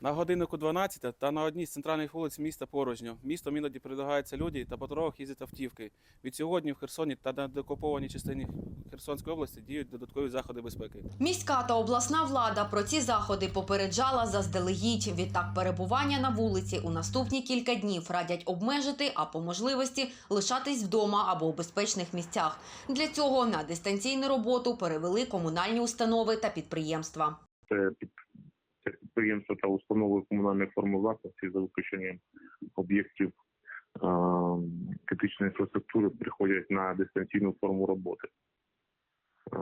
На годиннику 12 та на одній з центральних вулиць міста порожньо. Містом іноді передвигаються люди та по дорогах їздять автівки. Від сьогодні в Херсоні та на деокупованій частині Херсонської області діють додаткові заходи безпеки. Міська та обласна влада про ці заходи попереджала заздалегідь. Відтак перебування на вулиці у наступні кілька днів радять обмежити, а по можливості лишатись вдома або у безпечних місцях. Для цього на дистанційну роботу перевели комунальні установи та підприємства. це підприємства та установи комунальної форми власності за виключенням об'єктів е, критичної інфраструктури приходять на дистанційну форму роботи. Е,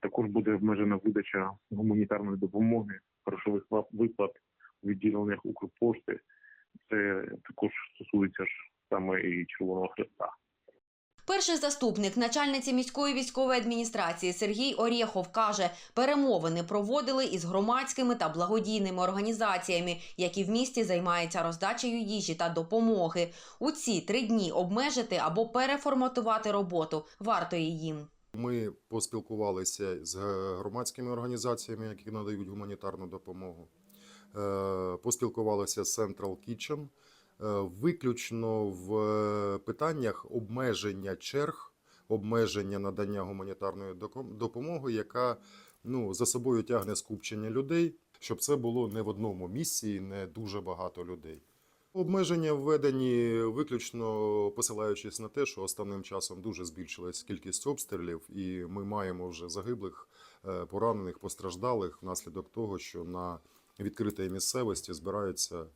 також буде обмежена видача гуманітарної допомоги, грошових виплат у відділеннях Укрпошти. Це також стосується ж саме і Червоного Хреста. Перший заступник начальниці міської військової адміністрації Сергій Орєхов каже, перемовини проводили із громадськими та благодійними організаціями, які в місті займаються роздачею їжі та допомоги. У ці три дні обмежити або переформатувати роботу варто їм. Ми поспілкувалися з громадськими організаціями, які надають гуманітарну допомогу. Е, Поспілкувалися з Central Kitchen. Е, Виключно в е, питаннях обмеження черг, обмеження надання гуманітарної допомоги, яка ну, за собою тягне скупчення людей, щоб це було не в одному місці, і не дуже багато людей. Обмеження введені виключно посилаючись на те, що останнім часом дуже збільшилась кількість обстрілів, і ми маємо вже загиблих, е, поранених, постраждалих внаслідок того, що на відкритій місцевості збирається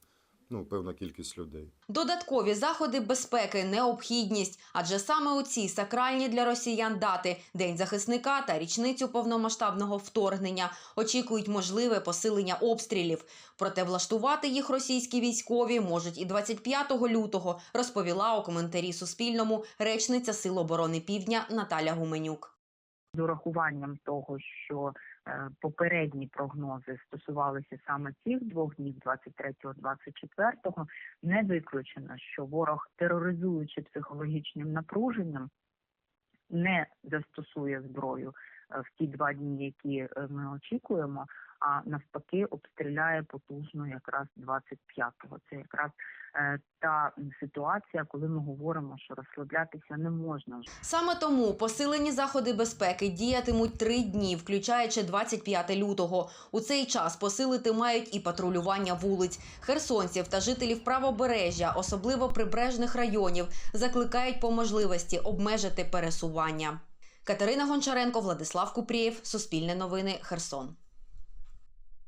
ну, певна кількість людей. Додаткові заходи безпеки необхідність, адже саме у ці сакральні для росіян дати День захисника та річницю повномасштабного вторгнення очікують можливе посилення обстрілів. Проте влаштувати їх російські військові можуть і 25 лютого, розповіла у коментарі Суспільному речниця Сил оборони Півдня Наталя Гуменюк. З урахуванням того, що е, попередні прогнози стосувалися саме цих двох днів, 23-24, не виключено, що ворог, тероризуючи психологічним напруженням, не застосує зброю в ті два дні, які е, ми очікуємо, а навпаки обстріляє потужно якраз 25-го. Це якраз е, та ситуація, коли ми говоримо, що розслаблятися не можна Саме тому посилені заходи безпеки діятимуть три дні, включаючи 25 лютого. У цей час посилити мають і патрулювання вулиць. Херсонців та жителів правобережжя, особливо прибережних районів, закликають по можливості обмежити пересування. Катерина Гончаренко, Владислав Купрієв, Суспільне новини, Херсон.